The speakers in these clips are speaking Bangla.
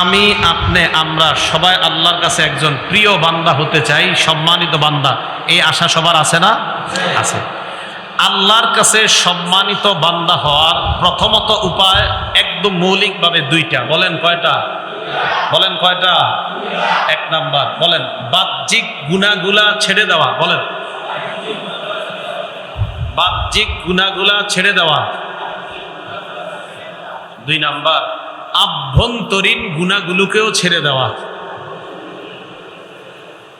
আমি, আপনি, আমরা সবাই আল্লাহর কাছে একজন প্রিয় বান্দা হতে চাই, সম্মানিত বান্দা। এই আশা সবার আছে না? আছে। আল্লাহর কাছে সম্মানিত বান্দা হওয়ার প্রথমত উপায় একদম মৌলিকভাবে দুইটা। বলেন কয়টা? বলেন কয়টা? এক নাম্বার। বলেন, বাহ্যিক গুণাগুলা ছেড়ে দেওয়া। বলেন। বাহ্যিক গুণাগুলা ছেড়ে দেওয়া। দুই নাম্বার। আভ্যন্তরীণ গুণাগুলোকেও ছেড়ে দেওয়া।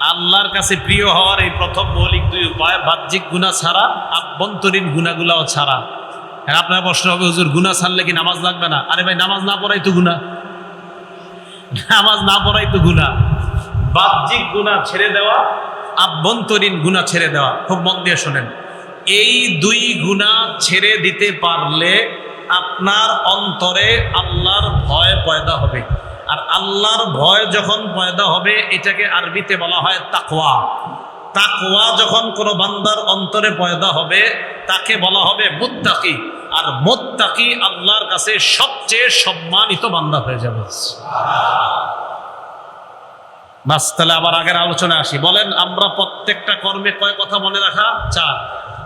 আল্লাহর কাছে প্রিয় হওয়ার এই প্রথম মৌলিক দুই উপায়, বাহ্যিক গুণা ছাড়া, আভ্যন্তরীণ গুণাগুলাও ছাড়া। এখন আপনার প্রশ্ন হবে, হুজুর, গুণা ছাড়লে কি নামাজ লাগবে না? আরে ভাই, নামাজ না পড়াই তো গুণা। নামাজ না পড়াই তো গুণা। বাহ্যিক গুণা ছেড়ে দেওয়া, আভ্যন্তরীণ গুণা ছেড়ে দেওয়া। খুব মন দিয়ে শোনেন। এই দুই গুণা ছেড়ে দিতে পারলে আপনার অন্তরে আল্লাহর ভয় পয়দা হবে। আর আল্লাহর ভয় যখন পয়দা হবে, এটাকে আরবিতে বলা হয় তাকওয়া। তাকওয়া যখন কোনো বান্দার অন্তরে পয়দা হবে, তাকে বলা হবে মুত্তাকি। আর মুত্তাকি আল্লাহর কাছে সবচেয়ে সম্মানিত বান্দা হয়ে যাবে। বাস, তাহলে আবার আগের আলোচনা আসি। বলেন, আমরা প্রত্যেকটা কর্মে কয় কথা মনে রাখা? চার।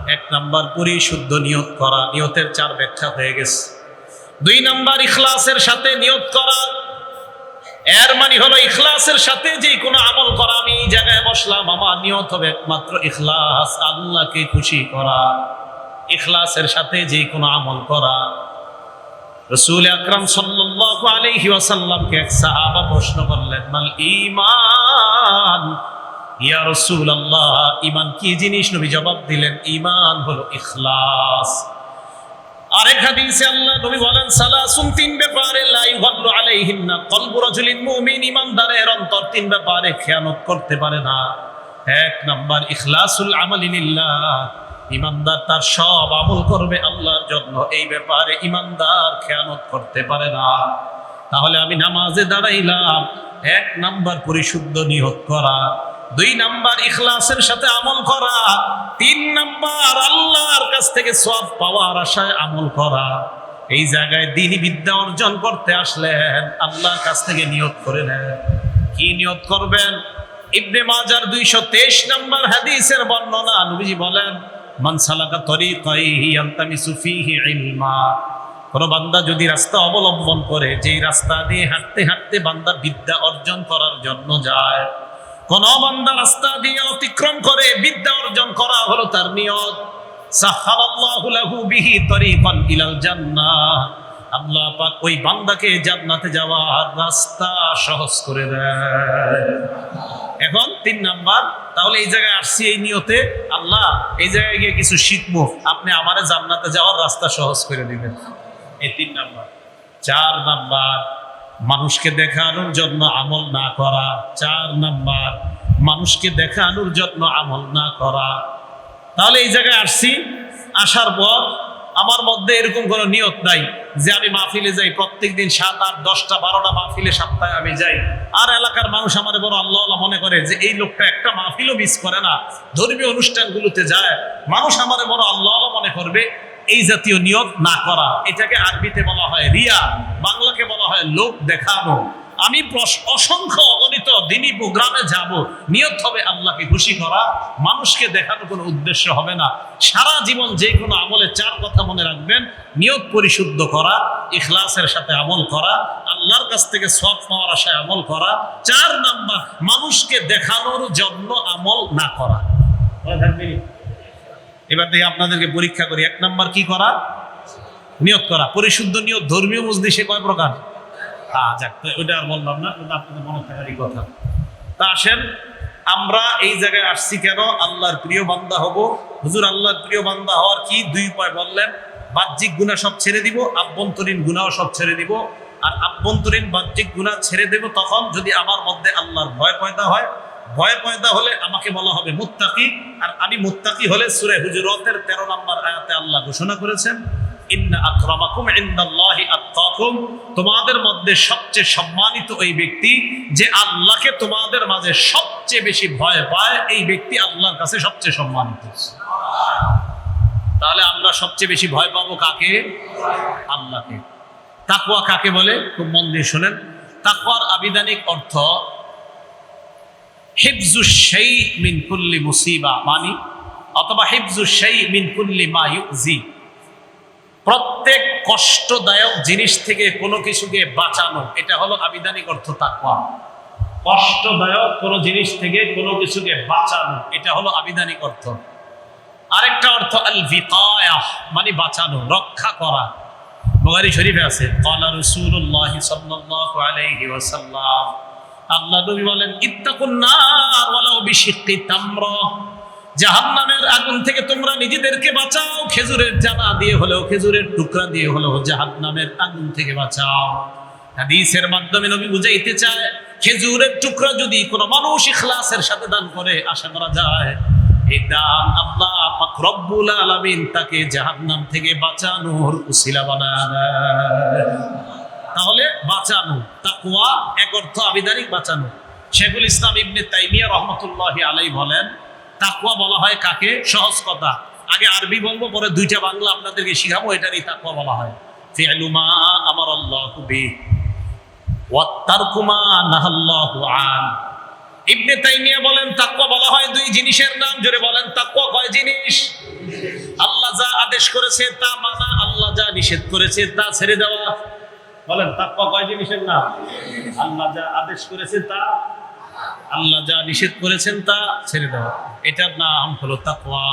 এক নাম্বার পরিশুদ্ধ নিয়ত করা, নিয়তের চার ব্যাখ্যা হয়ে গেছে। দুই নাম্বার ইখলাসের সাথে নিয়ত করা। এর মানে হলো ইখলাসের সাথে যে কোনো আমল করা। আমি জায়গায় বসলাম, আমার নিয়ত হবে একমাত্র ইখলাস, আল্লাহকে খুশি করা। ইখলাসের সাথে যে কোনো আমল করা। রসুল আকরাম সাল্লাল্লাহু আলাইহি ওয়াসাল্লামকে এক সাহাবা প্রশ্ন করলেন, মাল ঈমান ইয়া রাসূলুল্লাহ, ঈমান কি জিনিস? নবী জবাব দিলেন, ঈমান হলো ইখলাস। আরেক হাদিসে আল্লাহ নবী বলেন, সালাসুন তিন ব্যাপারে, লা ইউহাল্লু আলাইহিন্না কলবু রাজুলিন মুমিন, ঈমানদারের অন্তর তিন ব্যাপারে খেয়ানত করতে পারে না। এক নাম্বার, ইখলাসুল আমালি লিল্লাহ ইমানদার তার সব আমল করবে আল্লাহর জন্য, এই ব্যাপারে ইমানদার খেয়ানত করতে পারে না। তাহলে আমি নামাজে দাঁড়াইলাম, এক নাম্বার পরিশুদ্ধ নিয়ত করা। দুই নাম্বার ইখলাসের সাথে আমল করা, তিন নাম্বার আল্লাহর কাছ থেকে সব পাওয়ার আশায় আমল করা। এই জায়গায় দিনী বিদ্যা অর্জন করতে আসলেন আল্লাহর কাছ থেকে নিয়ত করে নেন। কি নিয়ত করবেন? ইবনে মাজার দুইশো তেইশ নম্বর হাদিসের বর্ণনা, নবীজি বলেন মানসালাকা ইলমা। কোন বান্দা যদি রাস্তা অবলম্বন করে, যেই রাস্তা দিয়ে হাঁটতে হাঁটতে বান্দা বিদ্যা অর্জন করার জন্য যায় কোন বান্দা রাস্তা দিয়ে অতিক্রম করে বিদ্যা অর্জন করা হলো তার নিয়ত। সাহালাল্লাহু লাহু বিহি তরিকান ইলাল জান্নাহ। আল্লাহ পাক ওই বান্দাকে জান্নাতে যাওয়ার রাস্তা সহজ করে দেয়। এখন তিন নাম্বার, তাহলে এই জায়গায় আসছি এই নিয়তে। আল্লাহ, এই জায়গায় গিয়ে কিছু শিখব। আপনি আমারে জান্নাতে যাওয়ার রাস্তা সহজ করে দিবেন। এই তিন নাম্বার। চার নাম্বার মানুষকে দেখানোর জন্য আমল না করা, চার নাম্বার, মানুষকে দেখানোর জন্য আমল না করা। তাহলে এই জায়গায় আসছি, আসার পর আমার মধ্যে এরকম কোনো নিয়ত নাই যে আমি মাহফিলে যাই প্রত্যেক দিন সাত আট, দশটা, বারোটা মাহফিলে সপ্তাহে আমি যাই। আর এলাকার মানুষ আমার বড় আল্লাহ মনে করে যে এই লোকটা একটা মাহফিলও মিস করে না, ধর্মীয় অনুষ্ঠানগুলোতে যায়। মানুষ আমার বড় আল্লাহ মনে করবে এই জাতীয় নিয়ত না করা। এটাকে আরবিতে বলা হয় রিয়া, বাংলাকে বলা হয় লোক দেখানো। আমি অসংখ্য অগণিত দিনী প্রোগ্রামে যাব নিয়ত হবে আল্লাহকে খুশি করা। মানুষকে দেখানো কোনো উদ্দেশ্য হবে না। সারা জীবন যে কোনো আমলে চার কথা মনে রাখবেন নিয়ত পরিশুদ্ধ করা, ইখলাসের সাথে আমল করা, আল্লাহর কাছ থেকে সব পাওয়ার আশায় আমল করা, চার নাম্বার, মানুষকে দেখানোর জন্য আমল না করা? এবার দেখি আপনাদেরকে পরীক্ষা করি। এক নাম্বার কি করা? নিয়ত করা। পরিশুদ্ধ নিয়ত ধর্মীয় মজলিসে কয় প্রকার? যাক ওইটা আর বললাম না, ওটা আপনাদের মনে থাকারই কথা। তা আসেন, আমরা এই জায়গায় আসছি কেন? আল্লাহর প্রিয় বান্দা হব। হুজুর, আল্লাহর প্রিয় বান্দা হওয়ার কি? দুই উপায় বললেন। বাহ্যিক গুণা সব ছেড়ে দিব, আভ্যন্তরীণ গুণাও সব ছেড়ে দিব। আর আভ্যন্তরীণ বাহ্যিক গুণা ছেড়ে দেব তখন যদি আমার মধ্যে আল্লাহর ভয় পয়দা হয় ভয় পয়দা হলে আমাকে বলা হবে মুত্তাকি, আর আমি মুত্তাকি হলে সুরে হুজুরতের তেরো নম্বর আয়াতে আল্লাহ ঘোষণা করেছেন তোমাদের মধ্যে সবচেয়ে সম্মানিত ওই ব্যক্তি যে আল্লাহকে তোমাদের মাঝে সবচেয়ে বেশি ভয় পায়, এই ব্যক্তি আল্লাহর কাছে সবচেয়ে সম্মানিত। তাহলে আমরা সবচেয়ে বেশি ভয় পাবো কাকে? আল্লাহকে। তাকওয়া কাকে বলে? খুব মন দিয়ে শোনেন। তাকওয়ার আবিধানিক অর্থ হিফজু সেই মিন কুল্লি মুসিবা, মানি অথবা হিফজু সেই মিন কুল্লি মা প্রত্যেক কষ্টদায়ক জিনিস থেকে কোনো কিছুকে বাঁচানো, এটা হলো আবিধানিক অর্থ তাকওয়া। কষ্টদায়ক কোনো জিনিস থেকে কোনো কিছুকে বাঁচানো, এটা হলো আবিধানিক অর্থ। আরেকটা অর্থ আল ভিকায়াহ মানে বাঁচানো, রক্ষা করা। বুখারী শরীফে আছে, ক্বালা রাসূলুল্লাহ সাল্লাল্লাহু আলাইহি ওয়াসাল্লাম আল্লাহ নবী বলেন, ইত্তাকুন নার ওয়ালাউ বিশিক্কি তামরা। জাহান্নামের আগুন থেকে তোমরা নিজেদেরকে বাঁচাও, খেজুরের জানা দিয়ে হলেও খেজুরের টুকরা দিয়ে হলেও জাহান্নামের আগুন থেকে বাঁচাও। হাদিসের মাধ্যমে নবী বুঝাইতে চায়, খেজুরের টুকরা যদি কোনো মানুষ ইখলাসের সাথে দান করে, আশা করা যায়, এই দান আল্লাহ পাক রব্বুল আলামিন তাকে জাহান্নাম থেকে বাঁচানোর উসিলা বানায়। বাঁচানো, তাকওয়া এক অর্থ আবিধানিক বাঁচানো। শেখুল ইসলাম ইবনে তাইমিয়া রহমতুল্লাহি আলাই বলেন তাকুয়া বলা হয় কাকে? সহজ কথা। আগে আরবি বলব, পরে দুইটা বাংলা আপনাদেরকে শিখাবো, এটারই তাকুয়া বলা হয়। আল্লাহু তাইমিয়া বলেন, তাকওয়া বলা হয় দুই জিনিসের নাম বলেন, তাকওয়া কয় জিনিস? আল্লাহ যা আদেশ করেছে তা মানা, আল্লাহ যা নিষেধ করেছে তা ছেড়ে দেওয়া। বলেন তাকওয়া কয় জিনিসের নাম আল্লাহ যা আদেশ করেছেন তা, আল্লাহ যা নিষেধ করেছেন তা ছেড়ে দেওয়া এটার নাম হলো তাকওয়া।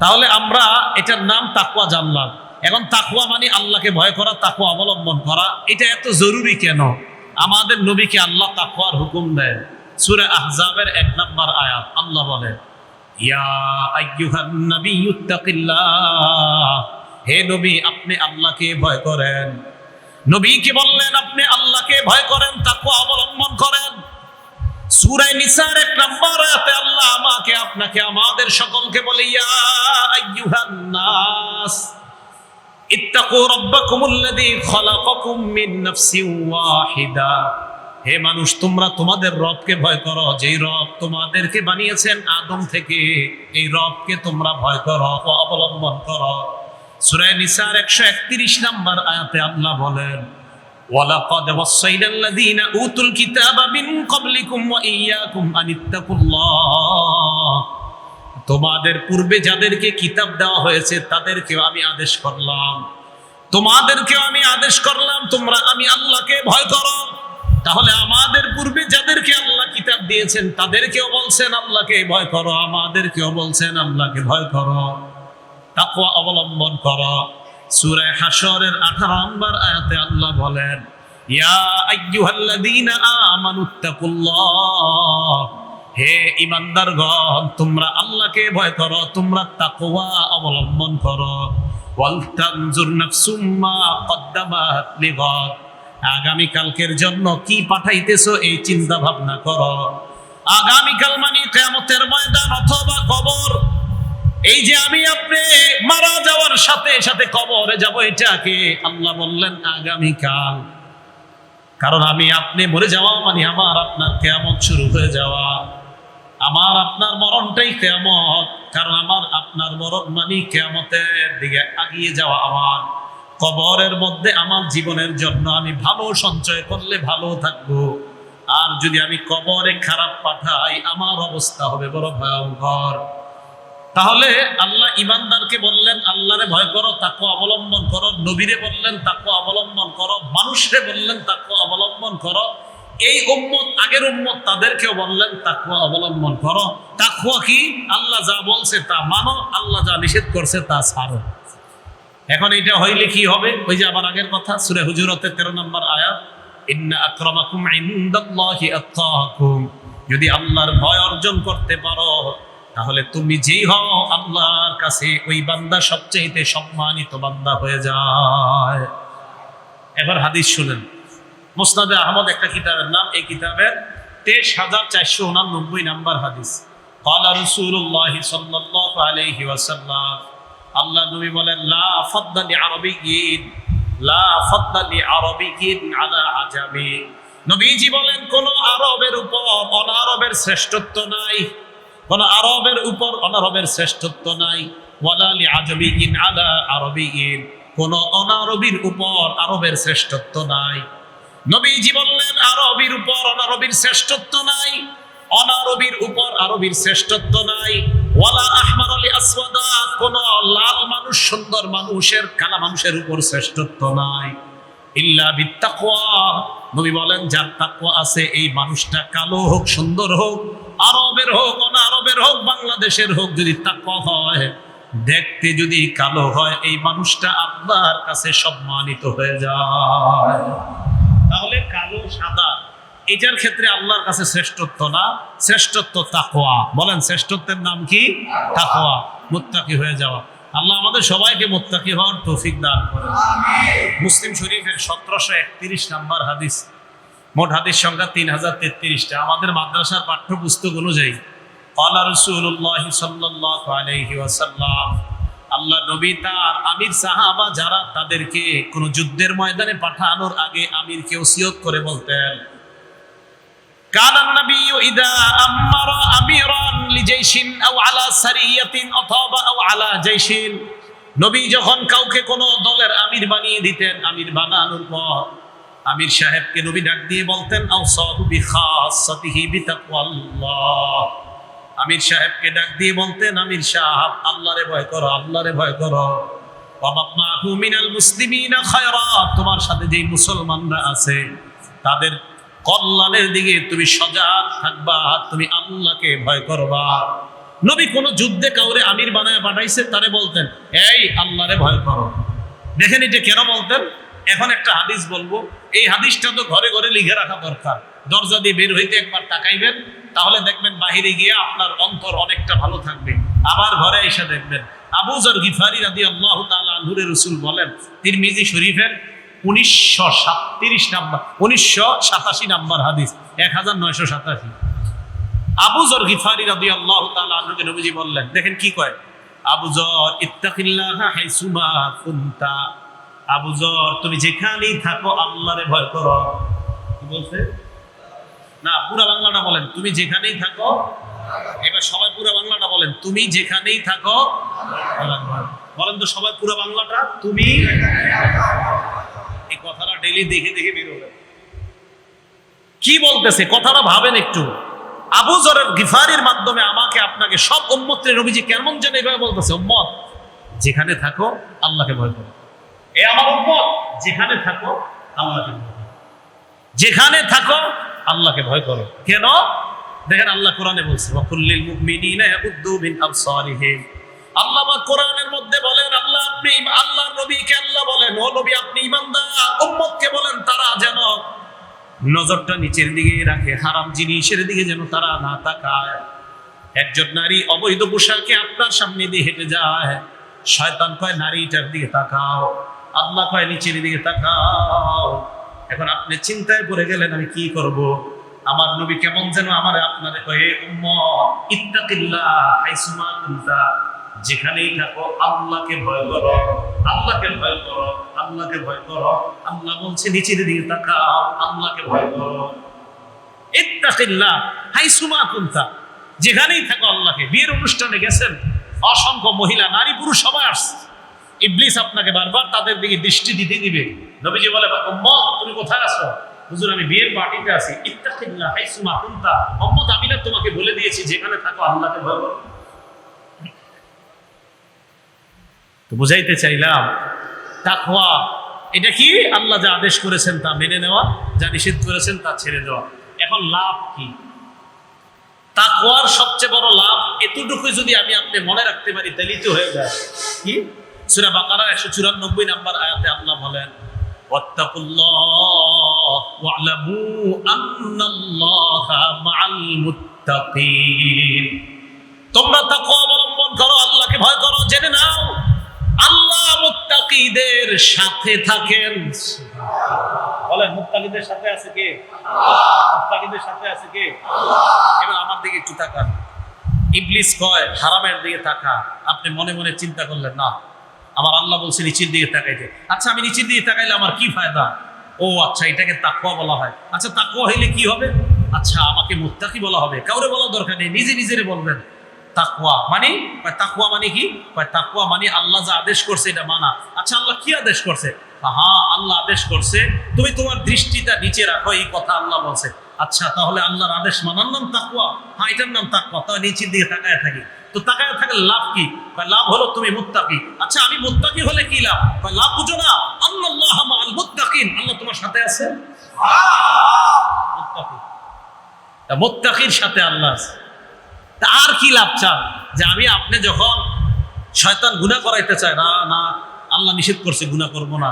তাহলে আমরা এটার নাম তাকওয়া জানলাম। এখন তাকওয়া মানে আল্লাহকে ভয় করা, তাকওয়া অবলম্বন করা। এটা এত জরুরি কেন? আমাদের নবীকে আল্লাহ তাকওয়ার হুকুম দেন। সূরা আহজাবের এক নম্বর আয়াত, আল্লাহ বলে ইয়া আইয়ুহান নাবিয়্যুত্তাকিল্লাহ হে নবী, আপনি আল্লাহকে ভয় করেন। নবীকে বললেন, আপনি আল্লাহকে ভয় করেন, তাকওয়া অবলম্বন করেন। সূরায়ে নিসার এক নম্বর আয়াতে আল্লাহ আমাকে, আপনাকে, আমাদের সকলকে বলে, ইয়া আইয়ুহান নাস, ইত্তাকু রাব্বাকুমুল্লাযী খালাকাকুম মিন নাফসিন ওয়াহিদা। হে মানুষ, তোমরা তোমাদের রবকে ভয় করো। যেই রব তোমাদেরকে বানিয়েছেন আদম থেকে, এই রবকে তোমরা ভয় করো অবলম্বন করো। সূরা নিসার 131 নম্বর আয়াতে আল্লাহ বলেন ওয়াসাইনা আল্লাযীনা উতুল কিতাবা মিন ক্বাবলিকুম ওয়া ইয়্যাকুম আন ইত্তাকুল্লাহ তোমাদের পূর্বে যাদেরকে কিতাব দেওয়া হয়েছে, তাদেরকেও আমি আদেশ করলাম। তোমাদেরকেও আমি আদেশ করলাম, তোমরা আমি আল্লাহকে ভয় করো। তাহলে আমাদের পূর্বে যাদেরকে আল্লাহ কিতাব দিয়েছেন, তাদেরকেও বলছেন, আল্লাহকে ভয় করো, আমাদেরকেও বলছেন, আল্লাহকে ভয় করো। তাকওয়া অবলম্বন করো। সূরা হাশরের 18 নম্বর আয়াতে আল্লাহ বলেন হে ইমানদারগণ তোমরা আল্লাহকে ভয় করো, তোমরা তাকওয়া অবলম্বন করো। আগামী কালকের জন্য কি পাঠাইতেছো এই চিন্তা ভাবনা করো। আগামীকাল মানে কিয়ামতের ময়দান অথবা কবর। এই যে আমি আপনি মারা যাওয়ার সাথে সাথে কবরে যাব, এটাকে আল্লাহ বললেন, আগামীকাল। কারণ আমি আপনি মরে যাওয়া মানে আমার আপনার কেমন শুরু হয়ে যাওয়া। আমার আপনার মরণটাই কেয়ামত, কারণ আমার আপনার মরণ মানে কেয়ামতের দিকে আগিয়ে যাওয়া আমার। কবরের মধ্যে আমার জীবনের জন্য আমি ভালো সঞ্চয় করলে ভালো থাকব। আর যদি আমি কবরে খারাপ পাঠাই, আমার অবস্থা হবে বড় ভয়ঙ্কর। তাহলে আল্লাহ ইমানদারকে বললেন, আল্লাহরে ভয় করো, তাকে অবলম্বন করো, নবীরে বললেন, তাকে অবলম্বন করো, মানুষরে বললেন, তাকে অবলম্বন করো। এই উম্মত, আগের উম্মত তাদেরকেও বললেন তাকুয়া অবলম্বন করো। তাকুয়া কি? আল্লাহ যা বলছে তা মানো, আল্লাহ যা নিষেধ করছে তা ছাড়ো। এখন এটা হইলে কি হবে? ওই যে আবার আগের কথা, সুরে হুজুরতের তেরো নম্বর আয়াত, ইন্না আক্রমাকুম ইনদাল্লাহি আত্তাকুম। যদি আল্লাহর ভয় অর্জন করতে পারো তাহলে তুমি যেই হও আল্লাহর কাছে ওই বান্দা সবচেয়ে সম্মানিত বান্দা হয়ে যায় এবার হাদিস শুনেন মুসনাদে আহমদ একটা কিতাবের নাম এই কিতাবের তেইশ হাজার চারশো উনানব্বই নাম্বার হাদিস قال رسول الله صلى الله عليه وسلم আল্লাহ নবী বলেন লা ফাদ্দা লিআরাবিয়িন লা ফাদ্দা লিআরাবিয়িন আলা আজামি নবীজি বলেন কোন আরবের উপর অনারবের শ্রেষ্ঠত্ব নাই কোন আরবের উপর অনারবের শ্রেষ্ঠত্ব নাই। ওয়ালা লিআজামিয়িন আলা আরবিয়িন কোন অনারবির উপর আরবের শ্রেষ্ঠত্ব নাই। নবীজি বললেন, আরবির উপর অনারবির শ্রেষ্ঠত্ব নাই। অনারবির উপর আরবির শ্রেষ্ঠত্ব নাই। ওয়ালা আহমার আলী আসওয়াদা, কোন লাল মানুষ, সুন্দর মানুষের, কালা মানুষের উপর শ্রেষ্ঠত্ব নাই। ইল্লা বিত্তাকওয়া নবী বলেন, যার তাকওয়া আছে, এই মানুষটা কালো হোক, সুন্দর হোক, আরবের হোক, অনারবের হোক, বাংলাদেশের হোক, যদি তাকওয়া হয়, দেখতে যদি কালো হয়, এই মানুষটা আল্লাহর কাছে সম্মানিত হয়ে যায়। তাহলে কালো, সাদা, এটার ক্ষেত্রে আল্লাহর কাছে শ্রেষ্ঠত্ব না? শ্রেষ্ঠত্ব তাকোয়া বলেন, শ্রেষ্ঠত্বের নাম কি? তাকোয়া মুত্তাকি হয়ে যাওয়া। আল্লাহ আমাদের সবাইকে মোত্তাকি হওয়ার তৌফিক দান করে মুসলিম শরীফের সতেরোশো একত্রিশ নাম্বার হাদিস, মোট হাদিস সংখ্যা তিন হাজার তেত্রিশটা। আমাদের মাদ্রাসার পাঠ্যপুস্তক অনুযায়ী রসুল্লাহ সাল্লাহ আল্লাহ নবী তার আমির সাহাবা যারা তাদেরকে কোনো যুদ্ধের ময়দানে পাঠানোর আগে আমিরকে ওসিয়ত করে বলতেন, কানান নবী ইদা আমিরা আদলি জৈসিন আও আলা সারিয়াতিন অথবা আও আলা জৈসিন নবী যখন কাউকে কোনো দলের আমির বানিয়ে দিতেন, আমির বানানোর পর আমির সাহেবকে নবী ডাক দিয়ে বলতেন, আও সাহুবি খাসাতিহি বিতাকওয়াল্লাহ আমির সাহেবকে ডাক দিয়ে বলতেন, আমির সাহেব, আল্লাহরে ভয় করো, আল্লাহরে ভয় করো। মিনাল মুসলিমিনা খায়রা তোমার সাথে যেই মুসলমানরা আছে, তাদের কল্যাণের দিকে তুমি সজাগ থাকবা, তুমি আল্লাহকে ভয় করবা। নবী কোন যুদ্ধে কাউরে আমির বানায় পাঠাইছে, তারে বলতেন, এই আল্লাহরে ভয় করো। দেখেন এটা কেন বলতেন? এখন একটা হাদিস বলব, এই হাদিসটা তো ঘরে ঘরে লিখে রাখা দরকার। দরজা দিয়ে বের হইতে একবার তাকাইবেন, তাহলে দেখবেন বাহিরে গিয়ে আপনার অন্তর অনেকটা ভালো থাকবে। আবার ঘরে এসে দেখবেন আবুজর গিফারি রাদি আল্লাহ আনহুরে রসুল বলেন, তিরমিজি শরীফের উনিশশো সাতত্রিশ নাম্বার, উনিশশো সাতাশি নাম্বার হাদিস, এক হাজার নয়শো সাতাশি। আবুজর গিফারি রাদি আল্লাহ আনহুকে নবীজি বললেন, দেখেন কি কয়? আবুজর ইত্তাকিল্লাহ হাইসুমা কুনতা। আবুজর তুমি যেখানেই থাকো আল্লাহরে ভয় করো। কি বলছে? না, পুরা বাংলাটা বলেন, তুমি যেখানেই থাকো, এবার সবাই পুরা বাংলাটা বলেন, তুমি যেখানেই থাকো বলেন তো সবাই পুরা বাংলাটা, তুমি ডেলি দেখে দেখে বেরোবে কি বলতেছে? কথাটা ভাবেন একটু। আবু জরের গিফারির মাধ্যমে আমাকে আপনাকে সব উম্মতের নবীজি কেমন যেন এভাবে বলতেছে, উম্মত, যেখানে থাকো, আল্লাহকে ভয় করো। এ আমার উম্মত, যেখানে থাকো, আল্লাহকে ভয় করো। যেখানে থাকো, আল্লাহকে ভয় করো। কেন? দেখেন আল্লাহ কোরআনে বলছে ওয়াকুল্লিল মুমিনিনা ইয়াগুদ্দু মিন আবসারিহিম। আল্লাহ কোরআনের মধ্যে বলেন, আল্লাহ আপনি আল্লাহর নবীকে আল্লাহ বলেন, ও নবী আপনি ঈমানদার উম্মতকে বলেন, তারা যেন নজরটা নিচের দিকে রাখে, হারাম জিনিসের দিকে যেন তারা না তাকায়। একজন নারী অবৈধ পোশাকে আপনার সামনে দিয়ে হেঁটে যায়, শয়তান কয় নারীটার দিকে তাকাও। আল্লাহ কয়, নিচের দিকে তাকাও। এখন আপনি চিন্তায় পড়ে গেলেন, আমি কি করব? আমার নবী কেমন যেন আমার আপনারে কয়ে উম্মত, ইত্তাকিল্লাহ, হাইসুমা কুনতা। যেখানেই থাকো, আল্লাহকে ভয় করো। আল্লাহকে ভয় করো, আল্লাহকে ভয় করো। আল্লাহ বলছে, নিচের দিকে তাকাও, আল্লাহকে ভয় করো। ইত্তাকিল্লাহ, হাইসুমা কুনতা। যেখানেই থাকো, আল্লাহকে। বিয়ের অনুষ্ঠানে গেছেন, অসংখ্য মহিলা, নারী, পুরুষ, সবাই আসছে। ইবলিস আপনাকে বারবার তাদের দিকে দৃষ্টি দিতে দিবে। নবীজি বলে তুমি কোথায় আছো? হুজুর, আমি বিয়ের পার্টিতে আছি। ইত্তাকিল্লাহ, হাইসুমা কুনতা। উম্মত তোমাকে বলে দিয়েছি, যেখানে থাকো, আল্লাহকে ভয় করো। তো বুঝাইতে চাইলাম, তাকওয়া, এটা কি? আল্লাহ যা আদেশ করেছেন তা মেনে নেওয়া, যা নিষেধ করেছেন তা ছেড়ে দেওয়া। এখন লাভ কি? তাকওয়ার সবচেয়ে বড় লাভ এতটুকু যদি আমি আপনি মনে রাখতে পারি তাহলেই তো হয়ে যায়। কি? সূরা বাকারার 194 নাম্বার আয়াতে আল্লাহ বলেন তোমরা তাকওয়া অবলম্বন করো, আল্লাহকে ভয় করো, জেনে নাও। আল্লাহ মুত্তাকিদের সাথে থাকেন। বলেন, মুত্তাকিদের সাথে আছে কে? মুত্তাকিদের সাথে আছে কে? এবার আমার দিকে একটু তাকান। ইবলিস কয়, হারামের দিকে তাকা। আপনি মনে মনে চিন্তা করলেন, না, আমার আল্লাহ বলছে নিচের দিকে তাকাইতে। আচ্ছা আমি নিচের দিকে তাকাইলে আমার কি ফায়দা? ও আচ্ছা এটাকে তাকুয়া বলা হয়। আচ্ছা তাকুয়া হইলে কি হবে? আচ্ছা আমাকে মুত্তাকি বলা হবে। কাউরে বলা দরকার নেই, নিজে নিজেরে বলবেন। তাকুয়া মানে তাকুয়া মানে কি? তাকুয়া মানে আল্লাহ যা আদেশ করছে এটা মানা। আচ্ছা আল্লাহ কি আদেশ করছে? হ্যাঁ আল্লাহ আদেশ করছে তুমি তোমার দৃষ্টিটা নিচে রাখো এই কথা আল্লাহ বলছে। আচ্ছা তাহলে আল্লাহর আদেশ মানার নাম তাকুয়া হ্যাঁ এটার নাম তাকুয়া তাহলে নিচের দিকে তাকায় থাকি। তো তাকায় থাকলে লাভ কি? লাভ হলো তুমি মুত্তাকি। আচ্ছা আমি মুত্তাকি হলে কি লাভ? লাভ বুঝো না। আল্লাহ মাল মুত্তাকিন। আল্লাহ তোমার সাথে আছে? মুত্তাকি। মুত্তাকির সাথে আল্লাহ আছে। তা আর কি লাভ চান? যে আমি আপনি যখন শয়তান গুনাহ করাইতে চায়, না না, আল্লাহ নিষেধ করছে, গুনাহ করব না।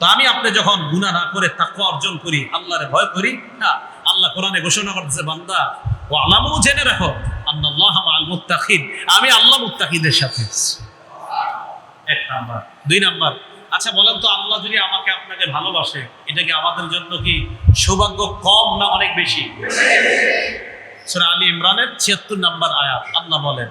তো আমি আপনি যখন গুনাহ না করে তাকওয়া অর্জন করি, আল্লাহরে ভয় করি, না, আল্লাহ কোরআনে ঘোষণা করতেছে, বান্দা, ও আলামও জেনে রাখো আল্লাহ আল আমি আল্লাহ মুত্তাকিদের সাথে এক নাম্বার। দুই নাম্বার। আচ্ছা বলেন তো, আল্লাহ যদি আমাকে আপনাকে ভালোবাসে, এটা কি আমাদের জন্য কি সৌভাগ্য কম না অনেক বেশি? সূরা আলী ইমরানের 76 নাম্বার আয়াত। আল্লাহ বলেন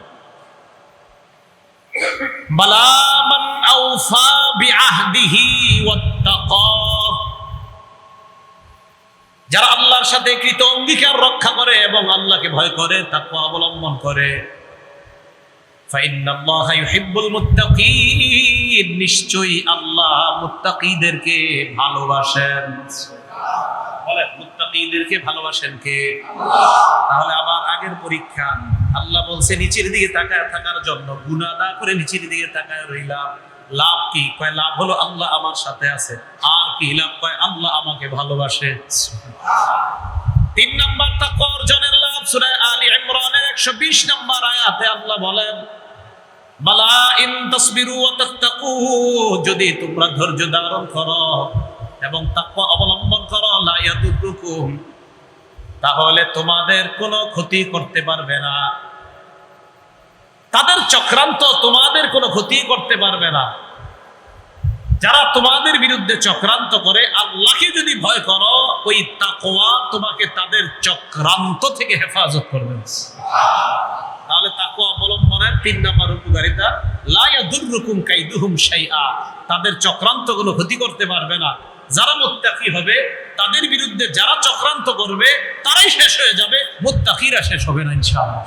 যারা আল্লাহর সাথে কৃত অঙ্গীকার রক্ষা করে এবং আল্লাহকে ভয় করে, তাকওয়া অবলম্বন করে। নিশ্চয়ই আল্লাহ মুত্তাকিদেরকে ভালোবাসেন। বলেন, মুত্তাকিদেরকে ভালোবাসেন কে? তাহলে আবার আগের পরীক্ষা। আল্লাহ বলছে, নিচের দিকে তাকায় থাকার জন্য গুনাহ না করে নিচের দিকে তাকায় রইলাম। লাভ কি? কয়, লাভ হলো আল্লাহ আমার সাথে আছে। আর কি? লাভ কয়, আল্লাহ আমাকে ভালোবাসে। তিন নাম্বার তাকওয়া অর্জনের লাভ সূরা আলী ইমরানের 120 নাম্বার আয়াতে আল্লাহ বলেন, বালা ইন তাসবিরু ওয়া তাত্তাকু যদি তোমরা ধৈর্য ধারণ করো এবং তাকওয়া অবলম্বন করো, লা ইয়াদুরুকুম। তাহলে তোমাদের কোনো ক্ষতি করতে পারবে না। তাদের চক্রান্ত তোমাদের কোনো ক্ষতি করতে পারবে না। যারা তোমাদের বিরুদ্ধে চক্রান্ত করে, আল্লাহকে যদি ভয় করো, ওই তাকওয়া তোমাকে তাদের চক্রান্ত থেকে হেফাজত করবে। তাহলে তাকওয়া অবলম্বনের তিন নম্বর উপকারিতা, লা ইয়াদুররুকুম কাইদুহুম শাইআ। তাদের চক্রান্ত কোনো ক্ষতি করতে পারবে না। যারা মোত্তাকি হবে, তাদের বিরুদ্ধে যারা চক্রান্ত করবে, তারাই শেষ হয়ে যাবে। মোত্তাকিরা শেষ হবে না, ইনশাআল্লাহ।